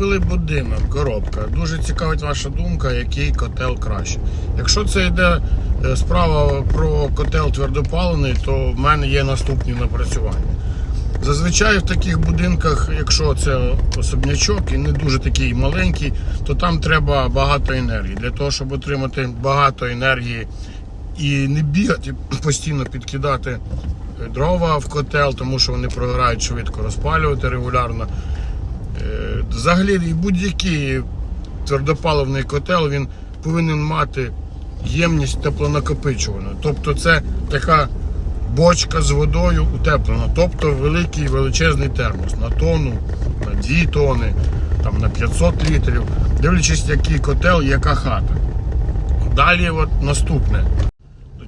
Купили будинок, коробка. Дуже цікавить ваша думка, який котел краще. Якщо це йде е, справа про котел твердопалений, то в мене є наступні напрацювання. Зазвичай в таких будинках, якщо це особнячок і не дуже такий маленький, то там треба багато енергії. Для того, щоб отримати багато енергії і не бігати, постійно підкидати дрова в котел, тому що вони прогорають швидко, розпалювати регулярно. Е, Взагалі, будь-який твердопаливний котел він повинен мати ємність теплонакопичувану. Тобто це така бочка з водою утеплена, тобто великий величезний термос на тонну, на 2 тони, там, на 500 літрів, дивлячись, який котел, яка хата. Далі от наступне.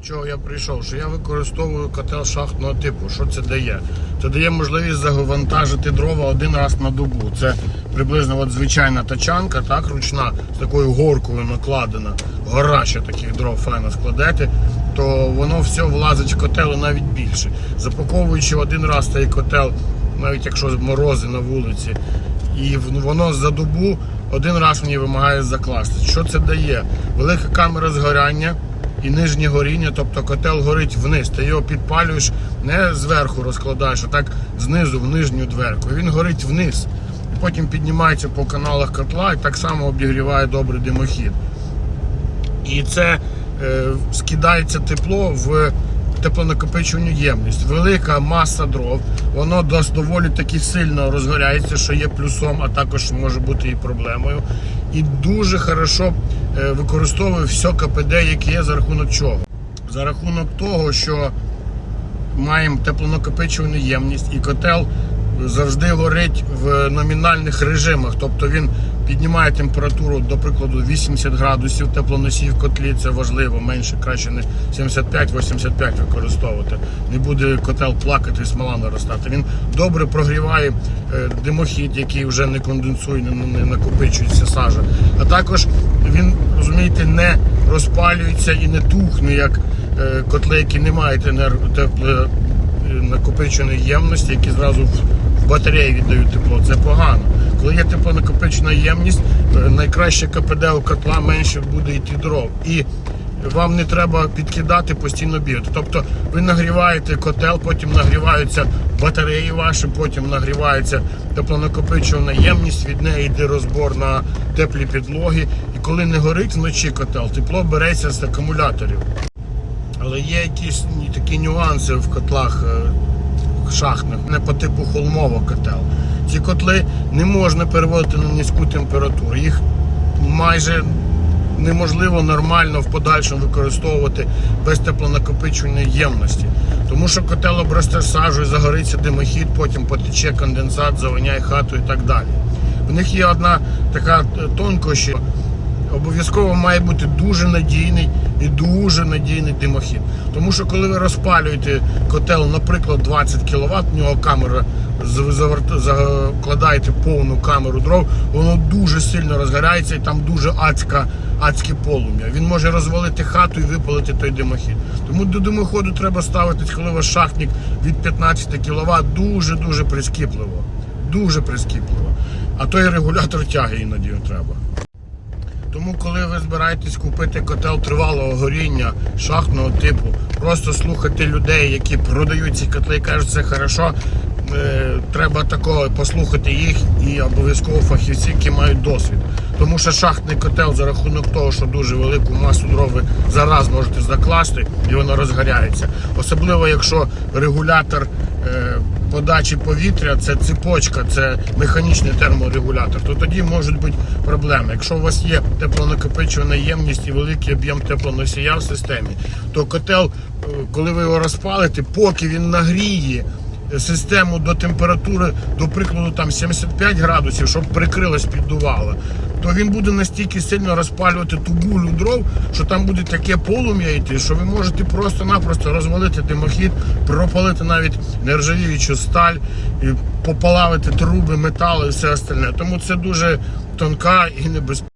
Чого я прийшов? Що я використовую котел шахтного типу. Що це дає? Це дає можливість завантажити дрова один раз на добу. Це приблизно от звичайна тачанка, так, ручна, з такою горкою накладена, гора ще таких дров файно складете, то воно все влазить в котел і навіть більше. Запаковуючи один раз цей котел, навіть якщо морози на вулиці, і воно за добу один раз мені вимагає закласти. Що це дає? Велика камера згоряння і нижнє горіння, тобто котел горить вниз. Ти його підпалюєш не зверху розкладаєш, а так знизу в нижню дверку. Він горить вниз. І потім піднімається по каналах котла і так само обігріває добрий димохід. І це е, скидається тепло в теплонакопичувальну ємність. Велика маса дров, воно доволі таки сильно розгоряється, що є плюсом, а також може бути і проблемою. І дуже хорошо використовує все КПД, яке є за рахунок чого? За рахунок того, що маємо теплонакопичувальну ємність і котел завжди горить в номінальних режимах. Тобто він піднімає температуру, до прикладу, 80 градусів теплоносій в котлі. Це важливо, менше краще не 75-85 використовувати. Не буде котел плакати, смола наростати. Він добре прогріває е, димохід, який вже не конденсує, не, накопичується сажа. А також він, розумієте, не розпалюється і не тухне, як е, котли, які не мають енерго накопиченої ємності, які зразу в, батареї віддають тепло. Це погано. Коли є теплонакопичена ємність, е, найкраще КПД у котла менше буде йти дров. І вам не треба підкидати постійно бігати. Тобто ви нагріваєте котел, потім нагріваються батареї ваші, потім нагрівається теплонакопичувана ємність, від неї йде розбор на теплі підлоги. І коли не горить вночі котел, тепло береться з акумуляторів. Але є якісь такі нюанси в котлах е, шахтних, не по типу холмово котел. Ці котли не можна переводити на низьку температуру. Їх майже неможливо нормально в подальшому використовувати без теплонакопичувальної ємності. Тому що котел обросте сажею, загориться димохід, потім потече конденсат, завиняє хату і так далі. В них є одна така е, тонкощі, обов'язково має бути дуже надійний і дуже надійний димохід. Тому що коли ви розпалюєте котел, наприклад, 20 кВт, в нього камера закладаєте повну камеру дров, воно дуже сильно розгорається і там дуже адська, адське полум'я. Він може розвалити хату і випалити той димохід. Тому до димоходу треба ставитись, коли вас шахтник від 15 кВт, дуже-дуже прискіпливо. Дуже прискіпливо. А той регулятор тяги іноді треба. Тому, коли ви збираєтесь купити котел тривалого горіння шахтного типу, просто слухати людей, які продають ці котли кажуть, це хорошо. е, Треба такого послухати їх і обов'язково фахівці, які мають досвід. Тому що шахтний котел за рахунок того, що дуже велику масу дров ви зараз можете закласти і воно розгоряється. Особливо, якщо регулятор е, подачі повітря це цепочка, це механічний терморегулятор, то тоді можуть бути проблеми. Якщо у вас є теплонакопичувана ємність і великий об'єм теплоносія в системі, то котел, е, коли ви його розпалите, поки він нагріє систему до температури, до прикладу, там 75 градусів, щоб прикрилась піддувало, то він буде настільки сильно розпалювати ту гулю дров, що там буде таке полум'я йти, що ви можете просто-напросто розвалити димохід, пропалити навіть нержавіючу сталь, і попалавити труби, метали і все остальне. Тому це дуже тонка і небезпечна.